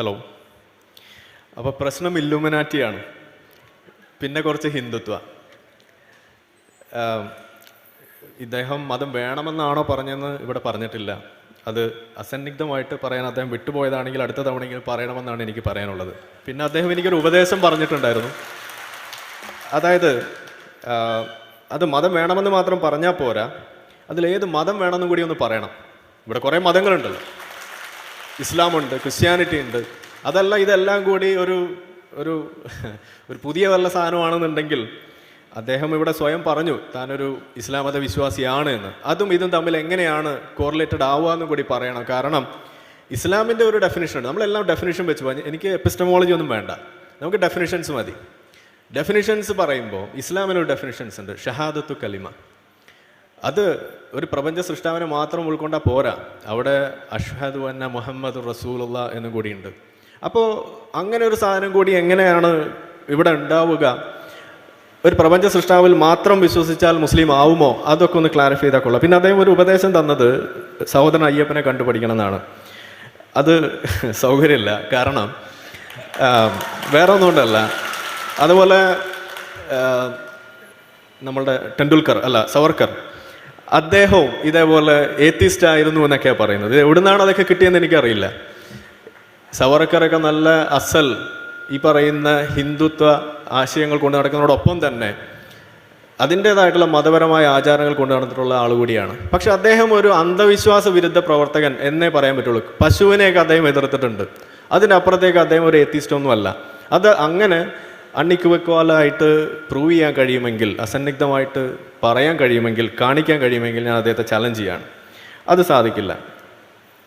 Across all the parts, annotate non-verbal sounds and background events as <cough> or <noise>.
Hello അപ്പോൾ പ്രശ്നം ഇല്ലുമിനാറ്റിയാണ്. പിന്നെ കുറച്ച് ഹിന്ദുത്വ. ഇദ്ദേഹം മതം വേണമെന്നാണോ പറഞ്ഞതെന്ന് ഇവിടെ പറഞ്ഞിട്ടില്ല. അത് അസന്നിഗ്ധമായിട്ട് പറയാൻ അദ്ദേഹം വിട്ടുപോയതാണെങ്കിൽ അടുത്ത തവണയെങ്കിലും പറയണമെന്നാണ് എനിക്ക് പറയാനുള്ളത്. പിന്നെ അദ്ദേഹം എനിക്കൊരു ഉപദേശം പറഞ്ഞിട്ടുണ്ടായിരുന്നു. അതായത് അത് മതം വേണമെന്ന് മാത്രം പറഞ്ഞാൽ പോരാ. അതിലേത് മതം വേണമെന്നും കൂടി ഒന്ന് പറയണം. ഇവിടെ കുറേ മതങ്ങളുണ്ടല്ലോ. ഇസ്ലാമുണ്ട് ക്രിസ്ത്യാനിറ്റി ഉണ്ട് അതല്ല ഇതെല്ലാം കൂടി ഒരു ഒരു ഒരു പുതിയ വല്ല സാധനമാണെന്നുണ്ടെങ്കിൽ അദ്ദേഹം ഇവിടെ സ്വയം പറഞ്ഞു താനൊരു ഇസ്ലാം മത വിശ്വാസിയാണ് എന്ന്. അതും ഇതും തമ്മിൽ എങ്ങനെയാണ് കോറിലേറ്റഡ് ആവുക എന്നും കൂടി പറയണം. കാരണം ഇസ്ലാമിന്റെ ഒരു ഡെഫിനിഷൻ ഉണ്ട് നമ്മളെല്ലാം ഡെഫിനിഷൻ വെച്ച് പറഞ്ഞു. എനിക്ക് എപ്പിസ്റ്റമോളജി ഒന്നും വേണ്ട. നമുക്ക് ഡെഫിനിഷൻസ് മതി. ഡെഫിനിഷൻസ് പറയുമ്പോൾ ഇസ്ലാമിനൊരു ഡെഫിനിഷൻസ് ഉണ്ട്. ഷഹാദത്തു കലിമ. അത് ഒരു പ്രപഞ്ച സൃഷ്ടാവിനെ മാത്രം ഉൾക്കൊണ്ടാൽ പോരാ. അവിടെ അഷ്ഹദു അന്ന മുഹമ്മദ് റസൂലുള്ള എന്നും കൂടിയുണ്ട്. അപ്പോൾ അങ്ങനെ ഒരു സാധനം കൂടി എങ്ങനെയാണ് ഇവിടെ ഉണ്ടാവുക? ഒരു പ്രപഞ്ച സൃഷ്ടാവിൽ മാത്രം വിശ്വസിച്ചാൽ മുസ്ലിം ആവുമോ? അതൊക്കെ ഒന്ന് ക്ലാരിഫൈ ചെയ്താൽ കൊള്ളാം. പിന്നെ അദ്ദേഹം ഒരു ഉപദേശം തന്നത് സഹോദരൻ അയ്യപ്പനെ കണ്ടുപഠിക്കണം എന്നാണ് അത് <laughs> സൗകര്യമില്ല. കാരണം വേറെ ഒന്നുകൊണ്ടല്ല അതുപോലെ നമ്മളുടെ ടെണ്ടുൽക്കർ അല്ല സവർക്കർ അദ്ദേഹവും ഇതേപോലെ ഏത്തിസ്റ്റ് ആയിരുന്നു എന്നൊക്കെയാണ് പറയുന്നത്. എവിടുന്നാണ് അതൊക്കെ കിട്ടിയെന്ന് എനിക്കറിയില്ല. സവർക്കറൊക്കെ നല്ല അസൽ ഈ പറയുന്ന ഹിന്ദുത്വ ആശയങ്ങൾ കൊണ്ടു നടക്കുന്നതോടൊപ്പം തന്നെ അതിന്റെതായിട്ടുള്ള മതപരമായ ആചാരങ്ങൾ കൊണ്ടു നടന്നിട്ടുള്ള ആൾ കൂടിയാണ്. പക്ഷെ അദ്ദേഹം ഒരു അന്ധവിശ്വാസ വിരുദ്ധ പ്രവർത്തകൻ എന്നേ പറയാൻ പറ്റുള്ളൂ. പശുവിനെയൊക്കെ അദ്ദേഹം എതിർത്തിട്ടുണ്ട്. അതിനപ്പുറത്തേക്ക് അദ്ദേഹം ഒരു എത്തിസ്റ്റൊന്നുമല്ല അത് അങ്ങനെ അണ്ണിക്കുവക്കോലായിട്ട് പ്രൂവ് ചെയ്യാൻ കഴിയുമെങ്കിൽ അസന്നിഗ്ധമായിട്ട് പറയാൻ കഴിയുമെങ്കിൽ കാണിക്കാൻ കഴിയുമെങ്കിൽ ഞാൻ അദ്ദേഹത്തെ ചലഞ്ച് ചെയ്യാണ്. അത് സാധിക്കില്ല.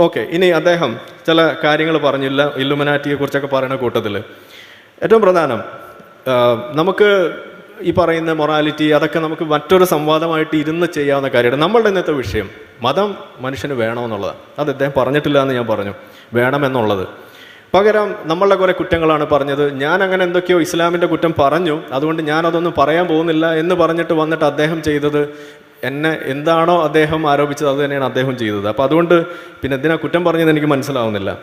ഓക്കെ ഇനി അദ്ദേഹം ചില കാര്യങ്ങൾ പറഞ്ഞില്ല ഇല്ലുമിനാറ്റിയെ കുറിച്ചൊക്കെ പറയുന്ന കൂട്ടത്തിൽ ഏറ്റവും പ്രധാനം നമുക്ക് ഈ പറയുന്ന മൊറാലിറ്റി അതൊക്കെ നമുക്ക് മറ്റൊരു സംവാദമായിട്ട് ഇരുന്ന് ചെയ്യാവുന്ന കാര്യമാണ്. നമ്മളുടെ ഇന്നത്തെ വിഷയം മതം മനുഷ്യന് വേണമെന്നുള്ളതാണ്. അത് അദ്ദേഹം പറഞ്ഞിട്ടില്ല എന്ന് ഞാൻ പറഞ്ഞു. വേണമെന്നുള്ളത്. പകരം നമ്മളുടെ കുറേ കുറ്റങ്ങളാണ് പറഞ്ഞത്. ഞാൻ അങ്ങനെ എന്തൊക്കെയോ ഇസ്ലാമിന്റെ കുറ്റം പറഞ്ഞു. അതുകൊണ്ട് ഞാൻ അതൊന്നും പറയാൻ പോകുന്നില്ല എന്ന് പറഞ്ഞിട്ട് വന്നിട്ട് അദ്ദേഹം ചെയ്തത് എന്നെ എന്താണോ അദ്ദേഹം ആരോപിച്ചത് അത് തന്നെയാണ് അദ്ദേഹം ചെയ്തത്. അപ്പോൾ അതുകൊണ്ട് പിന്നെ എന്തിനാ കുറ്റം പറഞ്ഞത് എനിക്ക് മനസ്സിലാവുന്നില്ല.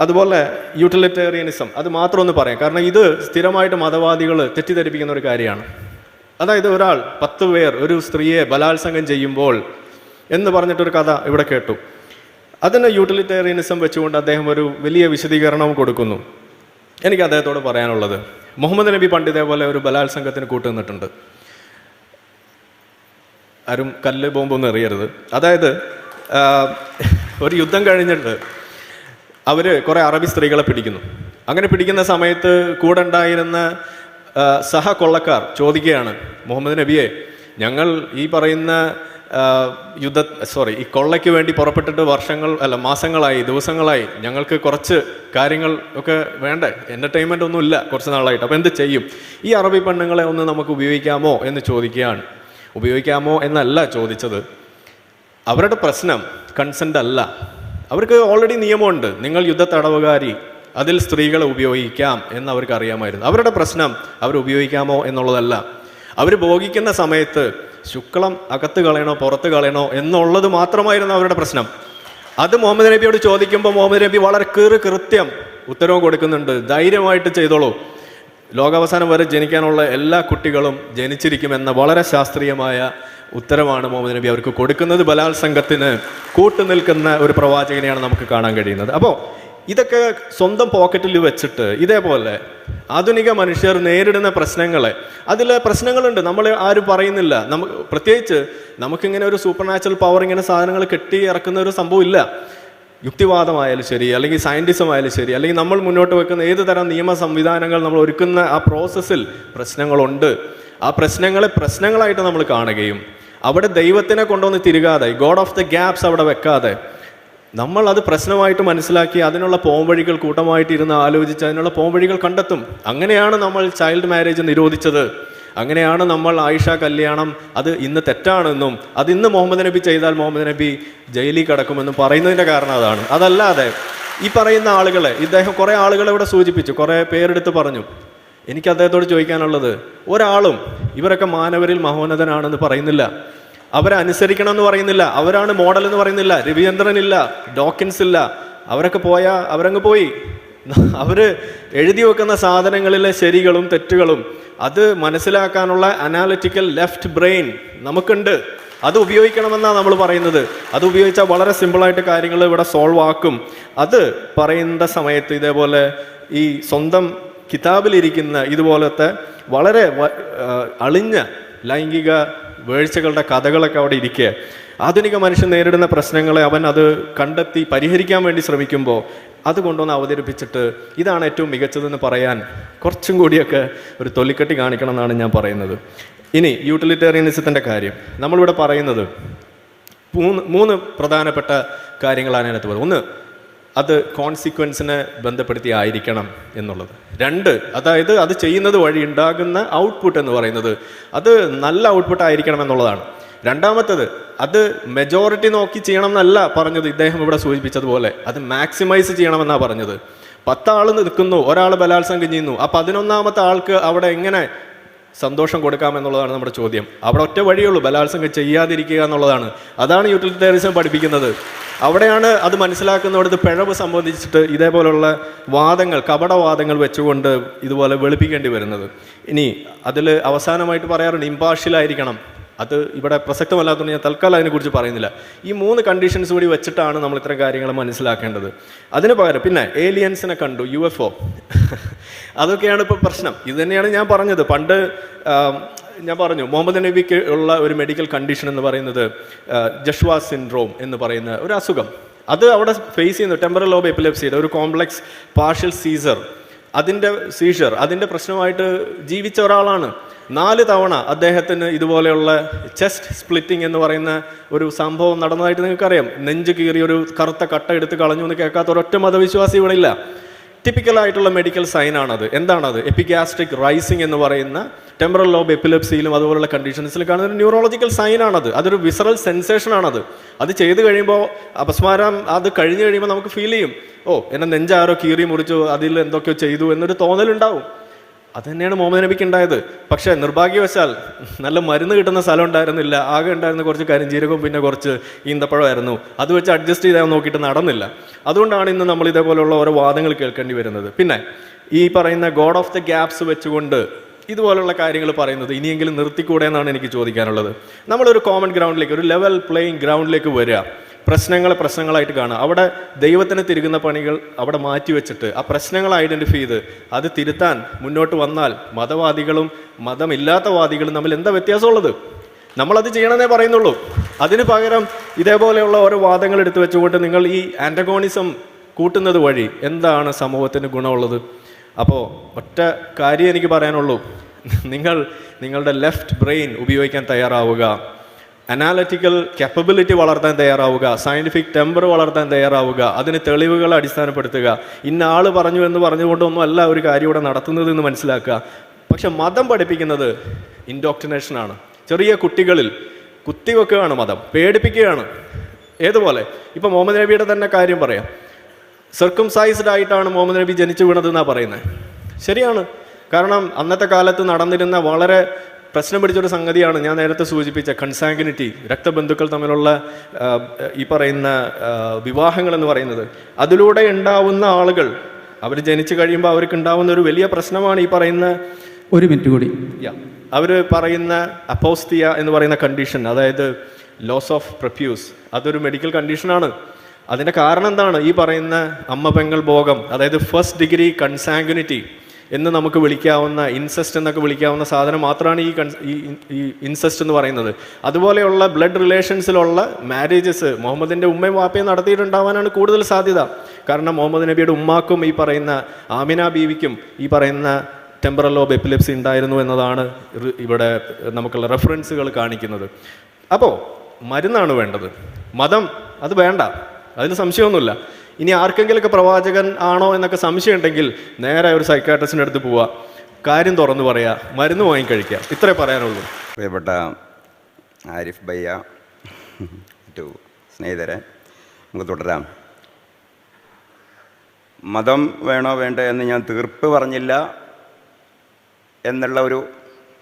അതുപോലെ യൂട്ടിലിറ്റേറിയനിസം അത് മാത്രം ഒന്ന് പറയാം. കാരണം ഇത് സ്ഥിരമായിട്ട് മതവാദികൾ തെറ്റിദ്ധരിപ്പിക്കുന്ന ഒരു കാര്യമാണ്. അതായത് ഒരാൾ പത്ത് പേർ ഒരു സ്ത്രീയെ ബലാത്സംഗം ചെയ്യുമ്പോൾ എന്ന് പറഞ്ഞിട്ടൊരു കഥ ഇവിടെ കേട്ടു. അതിന് യൂട്ടിലിറ്റേറിയനിസം വെച്ചുകൊണ്ട് അദ്ദേഹം ഒരു വലിയ വിശദീകരണവും കൊടുക്കുന്നു. എനിക്ക് അദ്ദേഹത്തോട് പറയാനുള്ളത്. മുഹമ്മദ് നബി പണ്ട് ഇതേപോലെ ഒരു ബലാത്സംഗത്തിന് കൂട്ടുനിന്നിട്ടുണ്ട്. ആരും കല്ല് ബോംബൊന്നും എറിയരുത്. അതായത് ഒരു യുദ്ധം കഴിഞ്ഞിട്ട് അവർ കുറേ അറബി സ്ത്രീകളെ പിടിക്കുന്നു. അങ്ങനെ പിടിക്കുന്ന സമയത്ത് കൂടെ ഉണ്ടായിരുന്ന സഹ കൊള്ളക്കാർ ചോദിക്കുകയാണ് മുഹമ്മദ് നബിയെ ഞങ്ങൾ ഈ പറയുന്ന യുദ്ധ സോറി ഈ കൊള്ളയ്ക്ക് വേണ്ടി പുറപ്പെട്ടിട്ട് വർഷങ്ങൾ അല്ല മാസങ്ങളായി ദിവസങ്ങളായി ഞങ്ങൾക്ക് കുറച്ച് കാര്യങ്ങൾ ഒക്കെ വേണ്ടേ? എന്റർടൈൻമെന്റ് ഒന്നും ഇല്ല കുറച്ച് നാളായിട്ട്. അപ്പോൾ എന്ത് ചെയ്യും? ഈ അറബി പെണ്ണുങ്ങളെ ഒന്ന് നമുക്ക് ഉപയോഗിക്കാമോ എന്ന് ചോദിക്കുകയാണ്. ഉപയോഗിക്കാമോ എന്നല്ല ചോദിച്ചത്. അവരുടെ പ്രശ്നം കൺസെന്റ് അല്ല. അവർക്ക് ഓൾറെഡി നിയമമുണ്ട്. നിങ്ങൾ യുദ്ധ തടവുകാരി അതിൽ സ്ത്രീകളെ ഉപയോഗിക്കാം എന്ന് അവർക്ക് അറിയാമായിരുന്നു. അവരുടെ പ്രശ്നം അവർ ഉപയോഗിക്കാമോ എന്നുള്ളതല്ല. അവർ ഭോഗിക്കുന്ന സമയത്ത് ശുക്ലം അകത്ത് കളയണോ പുറത്ത് കളയണോ എന്നുള്ളത് മാത്രമായിരുന്നു അവരുടെ പ്രശ്നം. അത് മുഹമ്മദ് നബിയോട് ചോദിക്കുമ്പോൾ മുഹമ്മദ് നബി വളരെ കീറ് കൃത്യം ഉത്തരവ് കൊടുക്കുന്നുണ്ട്. ധൈര്യമായിട്ട് ചെയ്തോളൂ. ലോകാവസാനം വരെ ജനിക്കാനുള്ള എല്ലാ കുട്ടികളും ജനിച്ചിരിക്കുമെന്ന വളരെ ശാസ്ത്രീയമായ ഉത്തരവാണ് മുഹമ്മദ് നബി അവർക്ക് കൊടുക്കുന്നത് ബലാത്സംഗത്തിന് കൂട്ടുനിൽക്കുന്ന ഒരു പ്രവാചകനെയാണ് നമുക്ക് കാണാൻ കഴിയുന്നത്. അപ്പോൾ ഇതൊക്കെ സ്വന്തം പോക്കറ്റിൽ വെച്ചിട്ട് ഇതേപോലെ ആധുനിക മനുഷ്യർ നേരിടുന്ന പ്രശ്നങ്ങളെ. അതിൽ പ്രശ്നങ്ങളുണ്ട്. നമ്മൾ ആരും പറയുന്നില്ല. നമുക്ക് പ്രത്യേകിച്ച് നമുക്കിങ്ങനെ ഒരു സൂപ്പർ നാച്ചുറൽ പവർ ഇങ്ങനെ സാധനങ്ങൾ കെട്ടി ഇറക്കുന്ന ഒരു സംഭവം ഇല്ല. യുക്തിവാദമായാലും ശരി അല്ലെങ്കിൽ സയന്റിസം ആയാലും ശരി അല്ലെങ്കിൽ നമ്മൾ മുന്നോട്ട് വെക്കുന്ന ഏത് തരം നിയമ സംവിധാനങ്ങൾ നമ്മൾ ഒരുക്കുന്ന ആ പ്രോസസ്സിൽ പ്രശ്നങ്ങളുണ്ട്. ആ പ്രശ്നങ്ങളെ പ്രശ്നങ്ങളായിട്ട് നമ്മൾ കാണുകയും അവിടെ ദൈവത്തിനെ കൊണ്ടുവന്ന് തിരുകാതെ ഗോഡ് ഓഫ് ദ ഗ്യാപ്സ് അവിടെ വെക്കാതെ. നമ്മൾ അത് പ്രശ്നമായിട്ട് മനസ്സിലാക്കി അതിനുള്ള പോംവഴികൾ കൂട്ടമായിട്ട് ഇരുന്ന് ആലോചിച്ച് അതിനുള്ള പോംവഴികൾ കണ്ടെത്തും. അങ്ങനെയാണ് നമ്മൾ ചൈൽഡ് മാരേജ് നിരോധിച്ചത്. അങ്ങനെയാണ് നമ്മൾ ആയിഷ കല്യാണം അത് ഇന്ന് തെറ്റാണെന്നും അത് ഇന്ന് മുഹമ്മദ് നബി ചെയ്താൽ മുഹമ്മദ് നബി ജയിലിൽ കിടക്കുമെന്നും പറയുന്നതിന്റെ കാരണം അതാണ്. അതല്ലാതെ ഈ പറയുന്ന ആളുകളെ ഇദ്ദേഹം കുറേ ആളുകളെ ഇവിടെ സൂചിപ്പിച്ചു കുറേ പേരെടുത്ത് പറഞ്ഞു. എനിക്ക് അദ്ദേഹത്തോട് ചോദിക്കാനുള്ളത് ഒരാളും ഇവരൊക്കെ മാനവരിൽ മഹോന്നതനാണെന്ന് പറയുന്നില്ല. അവരെ അനുസരിക്കണം എന്ന് പറയുന്നില്ല. അവരാണ് മോഡൽ എന്ന് പറയുന്നില്ല. രവിചന്ദ്രൻ ഇല്ല ഡോക്കിൻസ് ഇല്ല. അവരൊക്കെ പോയാൽ അവരങ്ങ് പോയി. <laughs> അവർ എഴുതി വെക്കുന്ന സാധനങ്ങളിലെ ശരികളും തെറ്റുകളും അത് മനസ്സിലാക്കാനുള്ള അനാലിറ്റിക്കൽ ലെഫ്റ്റ് ബ്രെയിൻ നമുക്കുണ്ട്. അത് ഉപയോഗിക്കണമെന്നാണ് നമ്മൾ പറയുന്നത്. അത് ഉപയോഗിച്ചാൽ വളരെ സിമ്പിളായിട്ട് കാര്യങ്ങൾ ഇവിടെ സോൾവ് ആക്കും. അത് പറയുന്ന സമയത്ത് ഇതേപോലെ ഈ സ്വന്തം കിതാബിലിരിക്കുന്ന ഇതുപോലത്തെ വളരെ അളിഞ്ഞ ലൈംഗിക വീഴ്ചകളുടെ കഥകളൊക്കെ അവിടെ ഇരിക്കുക ആധുനിക മനുഷ്യൻ നേരിടുന്ന പ്രശ്നങ്ങളെ അവൻ അത് കണ്ടെത്തി പരിഹരിക്കാൻ വേണ്ടി ശ്രമിക്കുമ്പോൾ അത് കൊണ്ടുവന്ന് അവതരിപ്പിച്ചിട്ട് ഇതാണ് ഏറ്റവും മികച്ചതെന്ന് പറയാൻ കുറച്ചും കൂടിയൊക്കെ ഒരു തൊലിക്കെട്ടി കാണിക്കണം എന്നാണ് ഞാൻ പറയുന്നത്. ഇനി യൂട്ടിലിറ്റേറിയനിസത്തിന്റെ കാര്യം. നമ്മളിവിടെ പറയുന്നത് മൂന്ന് മൂന്ന് പ്രധാനപ്പെട്ട കാര്യങ്ങളാണ് അതിനകത്ത് പറയുന്നത് ഒന്ന് അത് കോൺസിക്വൻസിനെ ബന്ധപ്പെടുത്തി ആയിരിക്കണം എന്നുള്ളത്. രണ്ട് അതായത് അത് ചെയ്യുന്നത് വഴി ഉണ്ടാകുന്ന ഔട്ട്പുട്ട് എന്ന് പറയുന്നത് അത് നല്ല ഔട്ട്പുട്ട് ആയിരിക്കണം എന്നുള്ളതാണ്. രണ്ടാമത്തത് അത് മെജോറിറ്റി നോക്കി ചെയ്യണം എന്നല്ല പറഞ്ഞത് ഇദ്ദേഹം ഇവിടെ സൂചിപ്പിച്ചതുപോലെ. അത് മാക്സിമൈസ് ചെയ്യണമെന്നാണ് പറഞ്ഞത്. പത്താൾ നിൽക്കുന്നു ഒരാൾ ബലാത്സംഗം ചെയ്യുന്നു. ആ പതിനൊന്നാമത്തെ ആൾക്ക് അവിടെ എങ്ങനെ സന്തോഷം കൊടുക്കാമെന്നുള്ളതാണ് നമ്മുടെ ചോദ്യം. അവിടെ ഒറ്റ വഴിയുള്ളൂ ബലാത്സംഗം ചെയ്യാതിരിക്കുക എന്നുള്ളതാണ്. അതാണ് യൂട്ടിലിറ്റേറിയസം പഠിപ്പിക്കുന്നത്. അവിടെയാണ് അത് മനസ്സിലാക്കുന്നവിടുത്തെ പിഴവ് സംബന്ധിച്ചിട്ട് ഇതേപോലുള്ള വാദങ്ങൾ കപടവാദങ്ങൾ വെച്ചുകൊണ്ട് ഇതുപോലെ വെളുപ്പിക്കേണ്ടി വരുന്നത്. ഇനി അതിൽ അവസാനമായിട്ട് പറയാറുണ്ട് ഇമ്പാർഷ്യലായിരിക്കണം അത് ഇവിടെ പ്രസക്തമല്ലാത്തതുകൊണ്ട് ഞാൻ തൽക്കാലം അതിനെക്കുറിച്ച് പറയുന്നില്ല. ഈ മൂന്ന് കണ്ടീഷൻസ് കൂടി വെച്ചിട്ടാണ് നമ്മൾ ഇത്തരം കാര്യങ്ങൾ മനസ്സിലാക്കേണ്ടത്. അതിന് പകരം പിന്നെ ഏലിയൻസിനെ കണ്ടു യു എഫ് ഒ <laughs> അതൊക്കെയാണ് ഇപ്പോൾ പ്രശ്നം. ഇത് തന്നെയാണ് ഞാൻ പറഞ്ഞത്. പണ്ട് ഞാൻ പറഞ്ഞു മുഹമ്മദ് നബിക്ക് ഉള്ള ഒരു മെഡിക്കൽ കണ്ടീഷൻ എന്ന് പറയുന്നത് ജഷ്വാ സിൻഡ്രോം എന്ന് പറയുന്ന ഒരു അസുഖം. അത് അവിടെ ഫേസ് ചെയ്യുന്നു ടെമ്പറൽ ലോബ് എപ്പിലെപ്സിയുടെ ഒരു കോംപ്ലക്സ് പാർഷ്യൽ സീസർ അതിന്റെ സീഷർ അതിന്റെ പ്രശ്നമായിട്ട് ജീവിച്ച ഒരാളാണ്. നാല് തവണ അദ്ദേഹത്തിന് ഇതുപോലെയുള്ള ചെസ്റ്റ് സ്പ്ലിറ്റിംഗ് എന്ന് പറയുന്ന ഒരു സംഭവം നടന്നതായിട്ട് നിങ്ങൾക്കറിയാം. നെഞ്ച് കീറി ഒരു കറുത്ത കട്ട എടുത്ത് കളഞ്ഞു എന്ന് കേൾക്കാത്ത ഒരൊറ്റ മതവിശ്വാസി ഇവിടെ ഇല്ല. ടിപ്പിക്കൽ ആയിട്ടുള്ള മെഡിക്കൽ സൈൻ ആണത്. എന്താണത്? എപ്പിഗാസ്ട്രിക് റൈസിംഗ് എന്ന് പറയുന്ന ടെമ്പറൽ ലോബ് എപ്പിലെപ്സിയിലും അതുപോലുള്ള കണ്ടീഷൻസിലും കാണുന്ന ഒരു ന്യൂറോളജിക്കൽ സൈൻ ആണത്. അതൊരു വിസറൽ സെൻസേഷൻ ആണത്. അത് ചെയ്തു കഴിയുമ്പോൾ അപസ്മാരം അത് കഴിഞ്ഞ് കഴിയുമ്പോൾ നമുക്ക് ഫീൽ ചെയ്യും. ഓ എന്നെ നെഞ്ചാരോ കീറി മുറിച്ചു അതിൽ എന്തൊക്കെയോ ചെയ്തു എന്നൊരു തോന്നലുണ്ടാവും. അത് തന്നെയാണ് മുഹമ്മദ് നബിക്ക് ഉണ്ടായത്. പക്ഷേ നിർഭാഗ്യവശാൽ നല്ല മരുന്ന് കിട്ടുന്ന സ്ഥലം ഉണ്ടായിരുന്നില്ല. ആകെ ഉണ്ടായിരുന്ന കുറച്ച് കരിഞ്ചീരകവും പിന്നെ കുറച്ച് ഈന്തപ്പഴമായിരുന്നു. അത് വെച്ച് അഡ്ജസ്റ്റ് ചെയ്താൽ നോക്കിയിട്ട് നടന്നില്ല. അതുകൊണ്ടാണ് ഇന്ന് നമ്മൾ ഇതേപോലെയുള്ള ഓരോ വാദങ്ങൾ കേൾക്കേണ്ടി വരുന്നത്. പിന്നെ ഈ പറയുന്ന ഗോഡ് ഓഫ് ദ ഗ്യാപ്സ് വെച്ചുകൊണ്ട് ഇതുപോലുള്ള കാര്യങ്ങൾ പറയുന്നത് ഇനിയെങ്കിലും നിർത്തിക്കൂടെ എന്നാണ് എനിക്ക് ചോദിക്കാനുള്ളത്. നമ്മളൊരു കോമൺ ഗ്രൗണ്ടിലേക്ക് ഒരു ലെവൽ പ്ലേയിങ് ഗ്രൗണ്ടിലേക്ക് വരിക. പ്രശ്നങ്ങളെ പ്രശ്നങ്ങളായിട്ട് കാണുക. അവിടെ ദൈവത്തിന് തിരുകുന്ന പണികൾ അവിടെ മാറ്റിവെച്ചിട്ട് ആ പ്രശ്നങ്ങൾ ഐഡന്റിഫൈ ചെയ്ത് അത് തിരുത്താൻ മുന്നോട്ട് വന്നാൽ മതവാദികളും മതമില്ലാത്ത വാദികളും തമ്മിൽ എന്താ വ്യത്യാസമുള്ളത്? നമ്മളത് ചെയ്യണമെന്നേ പറയുന്നുള്ളൂ. അതിന് പകരം ഇതേപോലെയുള്ള ഓരോ വാദങ്ങൾ എടുത്തു വെച്ചുകൊണ്ട് നിങ്ങൾ ഈ ആന്റഗോണിസം കൂട്ടുന്നത് വഴി എന്താണ് സമൂഹത്തിന് ഗുണമുള്ളത്? അപ്പോൾ ഒറ്റ കാര്യം എനിക്ക് പറയാനുള്ളൂ. നിങ്ങൾ നിങ്ങളുടെ ലെഫ്റ്റ് ബ്രെയിൻ ഉപയോഗിക്കാൻ തയ്യാറാവുക. അനാലിറ്റിക്കൽ കപ്പബിലിറ്റി വളർത്താൻ തയ്യാറാവുക സയന്റിഫിക് ടെമ്പർ വളർത്താൻ തയ്യാറാവുക അതിന് തെളിവുകൾ അടിസ്ഥാനപ്പെടുത്തുക. ഇന്ന ആൾ പറഞ്ഞു എന്ന് പറഞ്ഞുകൊണ്ടൊന്നും അല്ല ഒരു കാര്യം ഇവിടെ നടത്തുന്നത് എന്ന് മനസ്സിലാക്കുക. പക്ഷെ മതം പഠിപ്പിക്കുന്നത് ഇൻഡോക്ട്രിനേഷനാണ് ചെറിയ കുട്ടികളിൽ കുത്തിവെക്കുകയാണ് മതം പേടിപ്പിക്കുകയാണ്. ഏതുപോലെ? ഇപ്പം മുഹമ്മദ് നബിയുടെ തന്നെ കാര്യം പറയാം. സർക്കംസൈസ്ഡ് ആയിട്ടാണ് മുഹമ്മദ് നബി ജനിച്ചു വീണതെന്നാണ് പറയുന്നത് ശരിയാണ്. കാരണം അന്നത്തെ കാലത്ത് നടന്നിരുന്ന വളരെ പ്രശ്നം പിടിച്ചൊരു സംഗതിയാണ് ഞാൻ നേരത്തെ സൂചിപ്പിച്ച കൺസാങ്കിനിറ്റി രക്തബന്ധുക്കൾ തമ്മിലുള്ള ഈ പറയുന്ന വിവാഹങ്ങൾ എന്ന് പറയുന്നത്. അതിലൂടെ ഉണ്ടാവുന്ന ആളുകൾ അവർ ജനിച്ചു കഴിയുമ്പോൾ അവർക്ക് ഉണ്ടാവുന്ന ഒരു വലിയ പ്രശ്നമാണ് ഈ പറയുന്ന ഒരു മിനിറ്റ് കൂടി. അവർ പറയുന്ന അപ്പോസ്തിയ എന്ന് പറയുന്ന കണ്ടീഷൻ അതായത് ലോസ് ഓഫ് പ്രഫ്യൂസ് അതൊരു മെഡിക്കൽ കണ്ടീഷനാണ് അതിന്റെ കാരണം എന്താണ്? ഈ പറയുന്ന അമ്മ പെങ്ങൾ ഭോഗം അതായത് ഫസ്റ്റ് ഡിഗ്രി കൺസാങ്കുനിറ്റി എന്ന് നമുക്ക് വിളിക്കാവുന്ന ഇൻസെസ്റ്റ് എന്നൊക്കെ വിളിക്കാവുന്ന സാധനം മാത്രമാണ് ഈ ഈ ഇൻസെസ്റ്റ് എന്ന് പറയുന്നത്. അതുപോലെയുള്ള ബ്ലഡ് റിലേഷൻസിലുള്ള മാരേജസ് മുഹമ്മദിന്റെ ഉമ്മയും വാപ്പയും നടത്തിയിട്ടുണ്ടാവാനാണ് കൂടുതൽ സാധ്യത. കാരണം മുഹമ്മദ് നബിയുടെ ഉമ്മാക്കും ഈ പറയുന്ന ആമിന ബീവിക്കും ഈ പറയുന്ന ടെമ്പറൽ ലോബ് എപ്പിലെപ്സി ഉണ്ടായിരുന്നു എന്നതാണ് ഇവിടെ നമുക്കുള്ള റെഫറൻസുകൾ കാണിക്കുന്നത്. അപ്പോൾ മരുന്നാണ് വേണ്ടത്. മതം അത് വേണ്ട. അതിന് സംശയമൊന്നുമില്ല. ഇനി ആർക്കെങ്കിലൊക്കെ പ്രവാചകൻ ആണോ എന്നൊക്കെ സംശയം ഉണ്ടെങ്കിൽ നേരെ ഒരു സൈക്കാട്രിസ്റ്റിന്റെ അടുത്ത് പോവുക കാര്യം തുറന്നു പറയുക മരുന്ന് വാങ്ങിക്കഴിക്കുക ഇത്രേ പറയാനുള്ളൂ. പ്രിയപ്പെട്ട ആരിഫ് ബയ്യ ടു സ്നേഹിതരെ നമുക്ക് തുടരാം. മതം വേണോ വേണ്ട എന്ന് ഞാൻ തീർപ്പ് പറഞ്ഞില്ല എന്നുള്ള ഒരു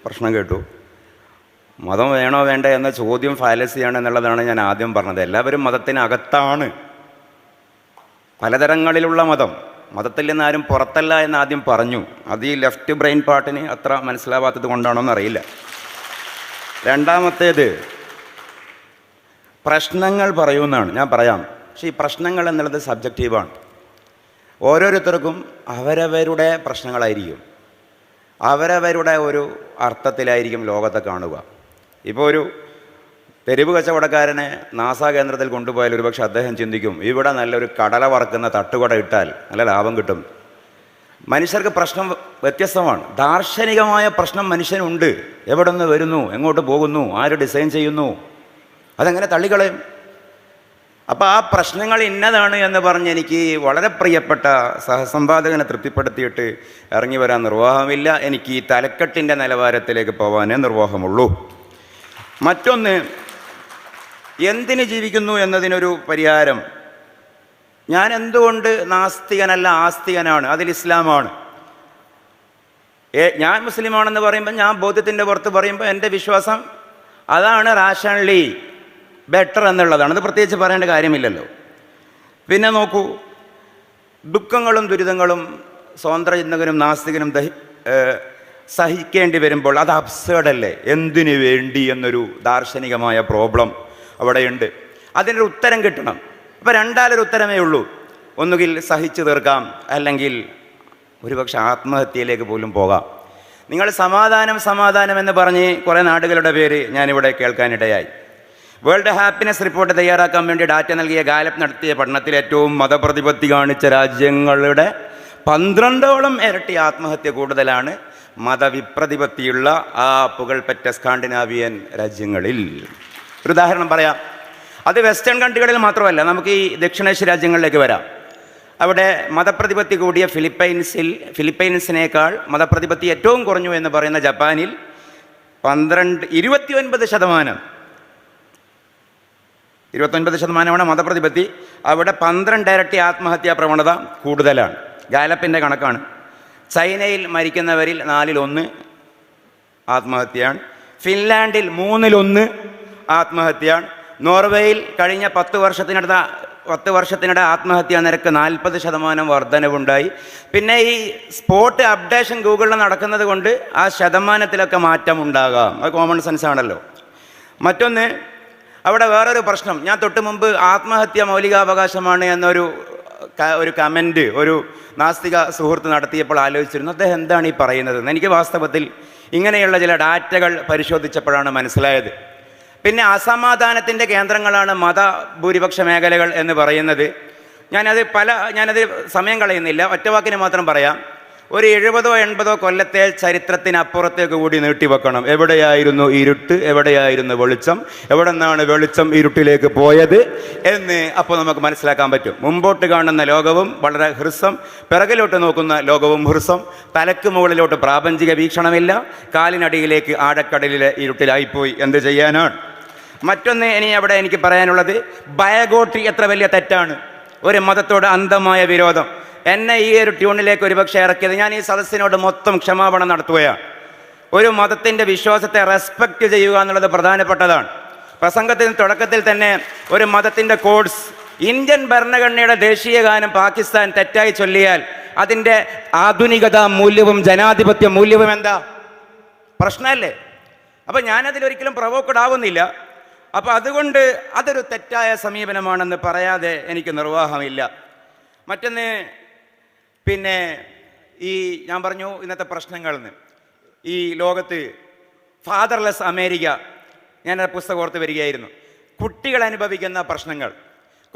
പ്രശ്നം കേട്ടു. മതം വേണോ വേണ്ട എന്ന ചോദ്യം ഫാലസിയാണ് എന്നുള്ളതാണ് ഞാൻ ആദ്യം പറഞ്ഞത്. എല്ലാവരും മതത്തിനകത്താണ് പലതരങ്ങളിലുള്ള മതം. മതത്തിൽ നിന്ന് ആരും പുറത്തല്ല എന്ന് ആദ്യം പറഞ്ഞു. അത് ഈ ലെഫ്റ്റ് ബ്രെയിൻ പാർട്ടിന് അത്ര മനസ്സിലാവാത്തത് കൊണ്ടാണോ എന്നറിയില്ല രണ്ടാമത്തേത് പ്രശ്നങ്ങൾ പറയുമെന്നാണ്. ഞാൻ പറയാം. പക്ഷേ ഈ പ്രശ്നങ്ങൾ എന്നുള്ളത് സബ്ജക്റ്റീവാണ് ഓരോരുത്തർക്കും അവരവരുടെ പ്രശ്നങ്ങളായിരിക്കും. അവരവരുടെ ഒരു അർത്ഥത്തിലായിരിക്കും ലോകത്തെ കാണുക. ഇപ്പോൾ ഒരു തെരുവ് കച്ചവടക്കാരനെ നാസാ കേന്ദ്രത്തിൽ കൊണ്ടുപോയാൽ ഒരുപക്ഷെ അദ്ദേഹം ചിന്തിക്കും ഇവിടെ നല്ലൊരു കടല വറക്കുന്ന തട്ടുകട ഇട്ടാൽ നല്ല ലാഭം കിട്ടും. മനുഷ്യർക്ക് പ്രശ്നം വ്യത്യസ്തമാണ്. ദാർശനികമായ പ്രശ്നം മനുഷ്യനുണ്ട്. എവിടെ നിന്ന് വരുന്നു? എങ്ങോട്ട് പോകുന്നു? ആര് ഡിസൈൻ ചെയ്യുന്നു? അതെങ്ങനെ തള്ളിക്കളയും? അപ്പോൾ ആ പ്രശ്നങ്ങൾ ഇന്നതാണ് എന്ന് പറഞ്ഞ് എനിക്ക് വളരെ പ്രിയപ്പെട്ട സഹസമ്പാദകനെ തൃപ്തിപ്പെടുത്തിയിട്ട് ഇറങ്ങി വരാൻ നിർവാഹമില്ല. എനിക്ക് ഈ തലക്കെട്ടിന്റെ നിലവാരത്തിലേക്ക് പോകാനേ നിർവാഹമുള്ളൂ. മറ്റൊന്ന് എന്തിന് ജീവിക്കുന്നു എന്നതിനൊരു പരിഹാരം. ഞാൻ എന്തുകൊണ്ട് നാസ്തികനല്ല ആസ്തികനാണ്? അതിൽ ഇസ്ലാമാണ്. ഞാൻ മുസ്ലിമാണെന്ന് പറയുമ്പോൾ ഞാൻ ബോധ്യത്തിന്റെ പുറത്ത് പറയുമ്പോൾ എന്റെ വിശ്വാസം അതാണ് റാഷണലി ബെറ്റർ എന്നുള്ളതാണ്. അത് പ്രത്യേകിച്ച് പറയേണ്ട കാര്യമില്ലല്ലോ. പിന്നെ നോക്കൂ ദുഃഖങ്ങളും ദുരിതങ്ങളും സ്വാതന്ത്ര്യചിന്തകനും നാസ്തികനും ദഹി സഹിക്കേണ്ടി വരുമ്പോൾ അത് അപ്സേഡല്ലേ എന്തിനു വേണ്ടി എന്നൊരു ദാർശനികമായ പ്രോബ്ലം. അവിടെയുണ്ട്. അതിനൊരു ഉത്തരം കിട്ടണം. അപ്പോൾ രണ്ടാലൊരു ഉത്തരമേ ഉള്ളൂ. ഒന്നുകിൽ സഹിച്ചു തീർക്കാം അല്ലെങ്കിൽ ഒരുപക്ഷെ ആത്മഹത്യയിലേക്ക് പോലും പോകാം. നിങ്ങൾ സമാധാനം സമാധാനം എന്ന് പറഞ്ഞ് കുറേ നാടുകളുടെ പേര് ഞാനിവിടെ കേൾക്കാനിടയായി. വേൾഡ് ഹാപ്പിനെസ് റിപ്പോർട്ട് തയ്യാറാക്കാൻ വേണ്ടി ഡാറ്റ നൽകിയ ഗാലപ്പ് നടത്തിയ പഠനത്തിൽ ഏറ്റവും മതപ്രതിപത്തി കാണിച്ച രാജ്യങ്ങളുടെ പന്ത്രണ്ടോളം ഇരട്ടി ആത്മഹത്യ കൂടുതലാണ് മതവിപ്രതിപത്തിയുള്ള ആ പുകൾപെറ്റ സ്കാൻഡിനാവിയൻ രാജ്യങ്ങളിൽ. ഒരു ഉദാഹരണം പറയാം. അത് വെസ്റ്റേൺ കൺട്രികളിൽ മാത്രമല്ല നമുക്ക് ഈ ദക്ഷിണേഷ്യ രാജ്യങ്ങളിലേക്ക് വരാം. അവിടെ മതപ്രതിപത്തി കൂടിയ ഫിലിപ്പൈൻസിൽ ഫിലിപ്പൈൻസിനേക്കാൾ മതപ്രതിപത്തി ഏറ്റവും കുറഞ്ഞു എന്ന് പറയുന്ന ജപ്പാനിൽ പന്ത്രണ്ട് ഇരുപത്തി ഒൻപത് ശതമാനം ഇരുപത്തൊൻപത് ശതമാനമാണ് മതപ്രതിപത്തി. അവിടെ പന്ത്രണ്ട് ഇരട്ടി ആത്മഹത്യാ പ്രവണത കൂടുതലാണ് ഗാലപ്പിന്റെ കണക്കാണ്. ചൈനയിൽ മരിക്കുന്നവരിൽ നാലിലൊന്ന് ആത്മഹത്യയാണ്. ഫിൻലാൻഡിൽ മൂന്നിലൊന്ന് ആത്മഹത്യയാണ്. നോർവേയിൽ കഴിഞ്ഞ പത്ത് വർഷത്തിനടുത്ത പത്ത് വർഷത്തിനിടെ ആത്മഹത്യാ നിരക്ക് നാൽപ്പത് ശതമാനം വർധനവുണ്ടായി. പിന്നെ ഈ സ്പോട്ട് അപ്ഡേഷൻ ഗൂഗിളിൽ നടക്കുന്നത് കൊണ്ട് ആ ശതമാനത്തിലൊക്കെ മാറ്റം ഉണ്ടാകാം അത് കോമൺ സെൻസ് ആണല്ലോ. മറ്റൊന്ന് അവിടെ വേറൊരു പ്രശ്നം. ഞാൻ തൊട്ട് മുമ്പ് ആത്മഹത്യ മൗലികാവകാശമാണ് എന്നൊരു ഒരു കമന്റ് ഒരു നാസ്തിക സുഹൃത്ത് നടത്തിയപ്പോൾ ആലോചിച്ചിരുന്നു. അദ്ദേഹം എന്താണ് ഈ പറയുന്നത്? എനിക്ക് വാസ്തവത്തിൽ ഇങ്ങനെയുള്ള ചില ഡാറ്റകൾ പരിശോധിച്ചപ്പോഴാണ് മനസ്സിലായത്. പിന്നെ അസമാധാനത്തിന്റെ കേന്ദ്രങ്ങളാണ് മത ഭൂരിപക്ഷ മേഖലകൾ എന്ന് പറയുന്നത്. ഞാനത് പല ഞാനത് സമയം കളയുന്നില്ല. ഒറ്റവാക്കിന് മാത്രം പറയാം. ഒരു എഴുപതോ എൺപതോ കൊല്ലത്തെ ചരിത്രത്തിനപ്പുറത്തേക്ക് കൂടി നീട്ടിവെക്കണം എവിടെയായിരുന്നു ഇരുട്ട്? എവിടെയായിരുന്നു വെളിച്ചം? എവിടെ നിന്നാണ് വെളിച്ചം ഇരുട്ടിലേക്ക് പോയത് എന്ന് അപ്പോൾ നമുക്ക് മനസ്സിലാക്കാൻ പറ്റും. മുമ്പോട്ട് കാണുന്ന ലോകവും വളരെ ഹൃസം പിറകിലോട്ട് നോക്കുന്ന ലോകവും ഹൃസം തലക്ക് മുകളിലോട്ട് പ്രാപഞ്ചിക വീക്ഷണമില്ല. കാലിനടിയിലേക്ക് ആഴക്കടലിലെ ഇരുട്ടിലായിപ്പോയി. എന്ത് ചെയ്യാനാണ്? മറ്റൊന്ന് ഇനി അവിടെ എനിക്ക് പറയാനുള്ളത് ബയഗോട്രി എത്ര വലിയ തെറ്റാണ്? ഒരു മതത്തോട് അന്ധമായ വിരോധം. എന്നെ ഈ ഒരു ട്യൂണിലേക്ക് ഒരുപക്ഷെ ഇറക്കിയത് ഞാൻ ഈ സദസ്സിനോട് മൊത്തം ക്ഷമാപണം നടത്തുകയാണ്. ഒരു മതത്തിന്റെ വിശ്വാസത്തെ റെസ്പെക്റ്റ് ചെയ്യുക എന്നുള്ളത് പ്രധാനപ്പെട്ടതാണ്. പ്രസംഗത്തിന് തുടക്കത്തിൽ തന്നെ ഒരു മതത്തിന്റെ കോഡ്സ് ഇന്ത്യൻ ഭരണഘടനയുടെ ദേശീയ ഗാനം പാകിസ്ഥാൻ തെറ്റായി ചൊല്ലിയാൽ അതിന്റെ ആധുനികത മൂല്യവും ജനാധിപത്യ മൂല്യവും എന്താ? പ്രശ്നമല്ലേ? അപ്പം ഞാനതിലൊരിക്കലും പ്രൊവോക്കഡ് ആവുന്നില്ല. അപ്പം അതുകൊണ്ട് അതൊരു തെറ്റായ സമീപനമാണെന്ന് പറയാതെ എനിക്ക് നിർവാഹമില്ല. മറ്റൊന്ന് പിന്നെ ഈ ഞാൻ പറഞ്ഞു ഇന്നത്തെ പ്രശ്നങ്ങളെന്ന്. ഈ ലോകത്ത് ഫാദർലെസ് അമേരിക്ക ഞാൻ പുസ്തകം ഓർത്ത് വരികയായിരുന്നു. കുട്ടികൾ അനുഭവിക്കുന്ന പ്രശ്നങ്ങൾ.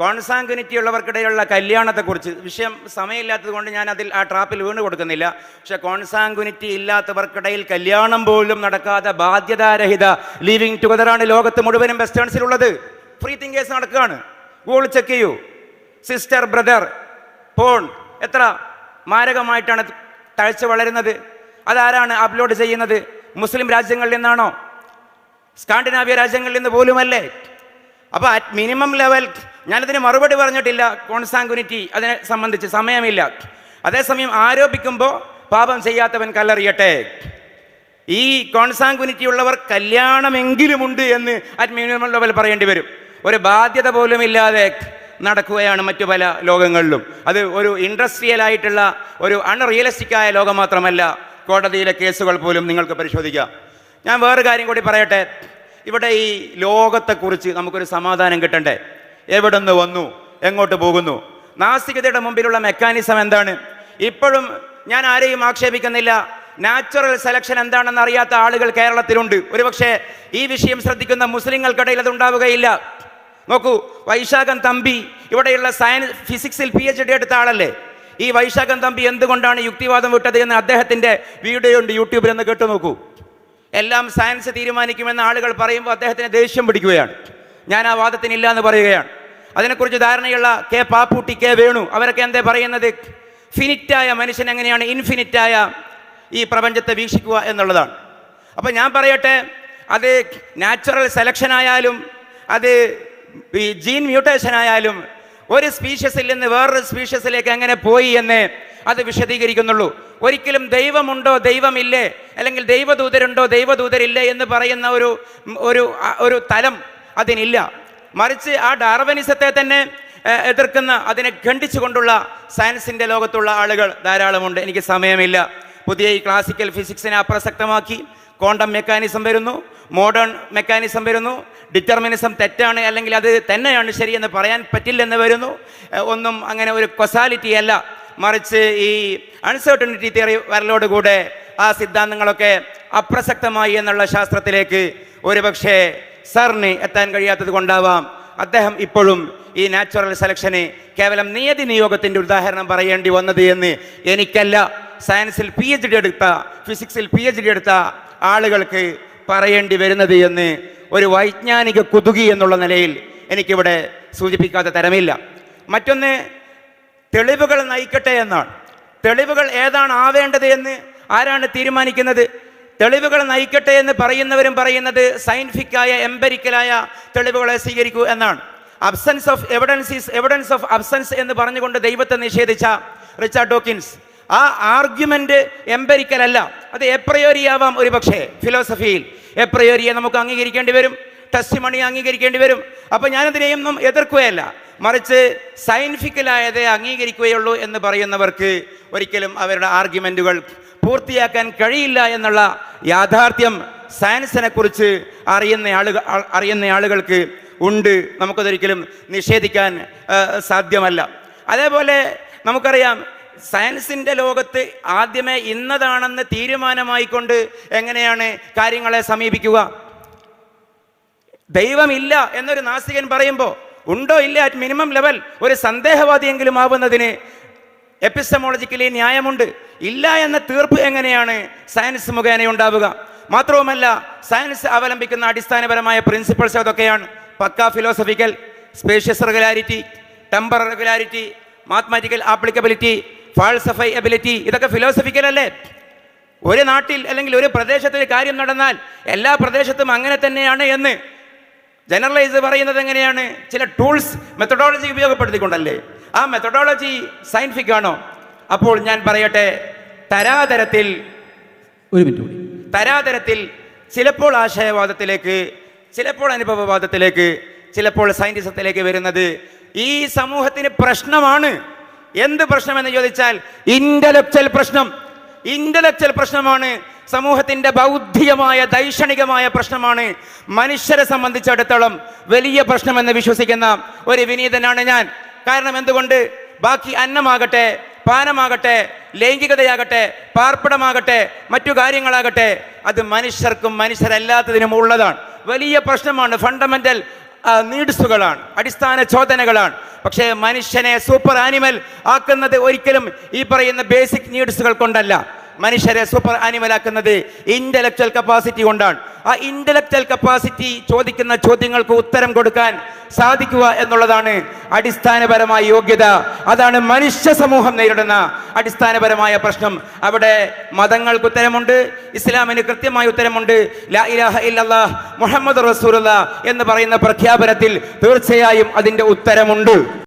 കോൺസാങ്കുനിറ്റി ഉള്ളവർക്കിടയിലുള്ള കല്യാണത്തെക്കുറിച്ച്. വിഷയം സമയമില്ലാത്തത് കൊണ്ട് ഞാൻ അതിൽ ആ ട്രാപ്പിൽ വീണ് കൊടുക്കുന്നില്ല. പക്ഷെ കോൺസാങ്കുനിറ്റി ഇല്ലാത്തവർക്കിടയിൽ കല്യാണം പോലും നടക്കാതെ ബാധ്യതാരഹിത ലിവിങ് ടുഗദറാണ് ലോകത്ത് മുഴുവനും വെസ്റ്റേൺസിലുള്ളത്. ഫ്രീ തിങ്കേഴ്സ് നടക്കുകയാണ്. ഗൂഗിൾ ചെക്ക് ചെയ്യൂ. സിസ്റ്റർ ബ്രദർ പോൺ എത്ര മാരകമായിട്ടാണ് തഴച്ച് വളരുന്നത്. അതാരാണ് അപ്ലോഡ് ചെയ്യുന്നത്? മുസ്ലിം രാജ്യങ്ങളിൽ നിന്നാണോ? സ്കാൻഡിനാവിയ രാജ്യങ്ങളിൽ നിന്ന് പോലുമല്ലേ? അപ്പോൾ അറ്റ് മിനിമം ലെവൽ ഞാനതിന് മറുപടി പറഞ്ഞിട്ടില്ല. കോൺസാങ്കുനിറ്റി അതിനെ സംബന്ധിച്ച് സമയമില്ല. അതേസമയം ആരോപിക്കുമ്പോൾ പാപം ചെയ്യാത്തവൻ കല്ലെറിയട്ടെ. ഈ കോൺസാങ്കുനിറ്റി ഉള്ളവർ കല്യാണമെങ്കിലുമുണ്ട് എന്ന് അറ്റ് മിനിമം ലെവൽ പറയേണ്ടി വരും. ഒരു ബാധ്യത പോലും ഇല്ലാതെ നടക്കുകയാണ് മറ്റു പല ലോകങ്ങളിലും. അത് ഒരു ഇൻഡസ്ട്രിയൽ ആയിട്ടുള്ള ഒരു അൺറിയലിസ്റ്റിക് ആയ ലോകം മാത്രമല്ല. കോടതിയിലെ കേസുകൾ പോലും നിങ്ങൾക്ക് പരിശോധിക്കാം. ഞാൻ വേറെ കാര്യം കൂടി പറയട്ടെ. ഇവിടെ ഈ ലോകത്തെക്കുറിച്ച് നമുക്കൊരു സമാധാനം കിട്ടണ്ടേ? എവിടെ നിന്ന് വന്നു? എങ്ങോട്ട് പോകുന്നു? നാസ്തികതയുടെ മുമ്പിലുള്ള മെക്കാനിസം എന്താണ്? ഇപ്പോഴും ഞാൻ ആരെയും ആക്ഷേപിക്കുന്നില്ല. നാച്ചുറൽ സെലക്ഷൻ എന്താണെന്ന് അറിയാത്ത ആളുകൾ കേരളത്തിലുണ്ട്. ഒരുപക്ഷെ ഈ വിഷയം ശ്രദ്ധിക്കുന്ന മുസ്ലിങ്ങൾക്കിടയിൽ അത് ഉണ്ടാവുകയില്ല. നോക്കൂ വൈശാഖൻ തമ്പി ഇവിടെയുള്ള സയൻസ് ഫിസിക്സിൽ പി എച്ച് ഡി എടുത്ത ആളല്ലേ? ഈ വൈശാഖൻ തമ്പി എന്തുകൊണ്ടാണ് യുക്തിവാദം വിട്ടത് എന്ന് അദ്ദേഹത്തിന്റെ വീഡിയോ ഉണ്ട് യൂട്യൂബിൽ എന്ന് കേട്ടു നോക്കൂ. എല്ലാം സയൻസ് തീരുമാനിക്കുമെന്ന് ആളുകൾ പറയുമ്പോൾ അദ്ദേഹത്തിന് ദേഷ്യം പിടിക്കുകയാണ്. ഞാൻ ആ വാദത്തിനില്ല എന്ന് പറയുകയാണ്. അതിനെക്കുറിച്ച് ധാരണയുള്ള കെ പാപ്പൂട്ടി കെ വേണു അവരൊക്കെ എന്താ പറയുന്നത്? ഫിനിറ്റായ മനുഷ്യൻ എങ്ങനെയാണ് ഇൻഫിനിറ്റായ ഈ പ്രപഞ്ചത്തെ വീക്ഷിക്കുക എന്നുള്ളതാണ്. അപ്പം ഞാൻ പറയട്ടെ അത് നാച്ചുറൽ സെലക്ഷൻ ആയാലും അത് ഈ ജീൻ മ്യൂട്ടേഷൻ ആയാലും ഒരു സ്പീഷ്യസിൽ നിന്ന് വേറൊരു സ്പീഷ്യസിലേക്ക് എങ്ങനെ പോയി എന്ന് അത് വിശദീകരിക്കുന്നുള്ളൂ. ഒരിക്കലും ദൈവമുണ്ടോ ദൈവമില്ലേ? അല്ലെങ്കിൽ ദൈവദൂതരുണ്ടോ ദൈവദൂതരില്ലേ എന്ന് പറയുന്ന ഒരു ഒരു ഒരു തലം അതിനില്ല. മറിച്ച് ആ ഡാർവനിസത്തെ തന്നെ എതിർക്കുന്ന അതിനെ ഖണ്ഡിച്ചുകൊണ്ടുള്ള സയൻസിന്റെ ലോകത്തുള്ള ആളുകൾ ധാരാളമുണ്ട്. എനിക്ക് സമയമില്ല. പുതിയ ഈ ക്ലാസിക്കൽ ഫിസിക്സിനെ അപ്രസക്തമാക്കി ക്വാണ്ടം മെക്കാനിസം വരുന്നു. മോഡേൺ മെക്കാനിസം വരുന്നു. ഡിറ്റർമിനിസം തെറ്റാണ് അല്ലെങ്കിൽ അത് തന്നെയാണ് ശരിയെന്ന് പറയാൻ പറ്റില്ലെന്ന് വരുന്നു. ഒന്നും അങ്ങനെ ഒരു കൊസാലിറ്റി അല്ല. മറിച്ച് ഈ അൺസർട്ടണിറ്റി തിയറി വരലോടുകൂടെ ആ സിദ്ധാന്തങ്ങളൊക്കെ അപ്രസക്തമായി എന്നുള്ള ശാസ്ത്രത്തിലേക്ക് ഒരുപക്ഷെ സാറിന് എത്താൻ കഴിയാത്തത് കൊണ്ടാവാം. അദ്ദേഹം ഇപ്പോഴും ഈ നാച്ചുറൽ സെലക്ഷന് കേവലം നിയതി നിയോഗത്തിന്റെ ഉദാഹരണം പറയേണ്ടി വന്നത് എന്ന് എനിക്കല്ല. സയൻസിൽ പി എച്ച് ഡി എടുത്ത ഫിസിക്സിൽ പി എച്ച് ഡി എടുത്ത ആളുകൾക്ക് പറയേണ്ടി വരുന്നത് എന്ന് ഒരു വൈജ്ഞാനിക കുതുകി എന്നുള്ള നിലയിൽ എനിക്കിവിടെ സൂചിപ്പിക്കാത്ത തരമില്ല. മറ്റൊന്ന് തെളിവുകൾ നയിക്കട്ടെ എന്നാണ്. തെളിവുകൾ ഏതാണ് ആവേണ്ടത് എന്ന് ആരാണ് തീരുമാനിക്കുന്നത്? തെളിവുകൾ നയിക്കട്ടെ എന്ന് പറയുന്നവരും പറയുന്നത് സയന്റിഫിക്കായ എംപരിക്കലായ തെളിവുകളെ സ്വീകരിക്കൂ എന്നാണ്. Absence of evidence is evidence of absence എന്ന് പറഞ്ഞുകൊണ്ട് ദൈവത്തെ നിഷേധിച്ച റിച്ചാർഡ് ഡോക്കിൻസ് ആ ആർഗ്യുമെന്റ് എംപരിക്കലല്ല. അത് എപ്രയോരിയാവാം ഒരു പക്ഷേ ഫിലോസഫിയിൽ. എപ്രയോരിയെ നമുക്ക് അംഗീകരിക്കേണ്ടി വരും ടെസ്റ്റ് മണി അംഗീകരിക്കേണ്ടി വരും. അപ്പൊ ഞാനതിനെയൊന്നും എതിർക്കുകയല്ല. മറിച്ച് സയന്റിഫിക്കലായതേ അംഗീകരിക്കുകയുള്ളൂ എന്ന് പറയുന്നവർക്ക് ഒരിക്കലും അവരുടെ ആർഗ്യുമെന്റുകൾ പൂർത്തിയാക്കാൻ കഴിയില്ല എന്നുള്ള യാഥാർത്ഥ്യം സയൻസിനെ കുറിച്ച് അറിയുന്ന ആളുകൾ അറിയുന്ന ആളുകൾക്ക് ഉണ്ട്. നമുക്കതൊരിക്കലും നിഷേധിക്കാൻ സാധ്യമല്ല. അതേപോലെ നമുക്കറിയാം സയൻസിന്റെ ലോകത്ത് ആദ്യമേ ഇന്നതാണെന്ന് തീരുമാനമായിക്കൊണ്ട് എങ്ങനെയാണ് കാര്യങ്ങളെ സമീപിക്കുക? ദൈവമില്ല എന്നൊരു നാസികൻ പറയുമ്പോൾ ഉണ്ടോ ഇല്ല അറ്റ് മിനിമം ലെവൽ ഒരു സന്ദേഹവാദിയെങ്കിലും ആവുന്നതിന് എപ്പിസ്റ്റമോളജിക്കലി ന്യായമുണ്ട്. ഇല്ല എന്ന തീർപ്പ് എങ്ങനെയാണ് സയൻസ് മുഖേന ഉണ്ടാവുക? മാത്രവുമല്ല സയൻസ് അവലംബിക്കുന്ന അടിസ്ഥാനപരമായ പ്രിൻസിപ്പിൾസ് അതൊക്കെയാണ്. പക്ക philosophical spacious regularity temper regularity mathematical applicability falsifiability ഇതൊക്കെ ഫിലോസഫിക്കൽ അല്ലേ? ഒരു നാട്ടിൽ അല്ലെങ്കിൽ ഒരു പ്രദേശത്ത് ഒരു കാര്യം നടന്നാൽ എല്ലാ പ്രദേശത്തും അങ്ങനെ തന്നെയാണ് എന്ന് ജനറലൈസ് പറയുന്നത് എങ്ങനെയാണ്? ചില ടൂൾസ് മെത്തഡോളജി ഉപയോഗപ്പെടുത്തിക്കൊണ്ടല്ലേ? ആ മെത്തഡോളജി സയന്റിഫിക് ആണോ? അപ്പോൾ ഞാൻ പറയട്ടെ തരാതരത്തിൽ ഒരു മിനിറ്റ് കൂടി. തരാതരത്തിൽ ചിലപ്പോൾ ആശയവാദത്തിലേക്ക് ചിലപ്പോൾ അനുഭവവാദത്തിലേക്ക് ചിലപ്പോൾ സയന്റിസത്തിലേക്ക് വരുന്നത് ഈ സമൂഹത്തിന് പ്രശ്നമാണ്. എന്ത് പ്രശ്നമെന്ന് ചോദിച്ചാൽ ഇന്റലക്ച്വൽ പ്രശ്നം. ഇന്റലക്ച്വൽ പ്രശ്നമാണ്. സമൂഹത്തിന്റെ ബൗദ്ധികമായ ദൈക്ഷണികമായ പ്രശ്നമാണ്. മനുഷ്യരെ സംബന്ധിച്ചിടത്തോളം വലിയ പ്രശ്നമെന്ന് വിശ്വസിക്കുന്ന ഒരു വിനീതനാണ് ഞാൻ. കാരണം എന്തുകൊണ്ട്? ബാക്കി അന്നമാകട്ടെ പാനമാകട്ടെ ലൈംഗികതയാകട്ടെ പാർപ്പിടമാകട്ടെ മറ്റു കാര്യങ്ങളാകട്ടെ അത് മനുഷ്യർക്കും മനുഷ്യരല്ലാത്തതിനും ഉള്ളതാണ്. വലിയ പ്രശ്നമാണ്. ഫണ്ടമെന്റൽ നീഡ്സുകളാണ് അടിസ്ഥാന ചോദനകളാണ്. പക്ഷേ മനുഷ്യനെ സൂപ്പർ ആനിമൽ ആക്കുന്നത് ഒരിക്കലും ഈ പറയുന്ന ബേസിക് നീഡ്സുകൾ കൊണ്ടല്ല. മനുഷ്യരെ സൂപ്പർ ആനിമൽ ആക്കുന്നത് ഇന്റലക്ച്വൽ കപ്പാസിറ്റി കൊണ്ടാണ്. ആ ഇന്റലക്ച്വൽ കപ്പാസിറ്റി ചോദിക്കുന്ന ചോദ്യങ്ങൾക്ക് ഉത്തരം കൊടുക്കാൻ സാധിക്കുക എന്നുള്ളതാണ് അടിസ്ഥാനപരമായ യോഗ്യത. അതാണ് മനുഷ്യ സമൂഹം നേരിടുന്ന അടിസ്ഥാനപരമായ പ്രശ്നം. അവിടെ മതങ്ങൾക്ക് ഉത്തരമുണ്ട് ഇസ്ലാമിന് കൃത്യമായ ഉത്തരമുണ്ട്. ലാ ഇലാഹ മുഹമ്മദ് റസൂലുള്ള എന്ന് പറയുന്ന പ്രഖ്യാപനത്തിൽ തീർച്ചയായും അതിന്റെ ഉത്തരമുണ്ട്.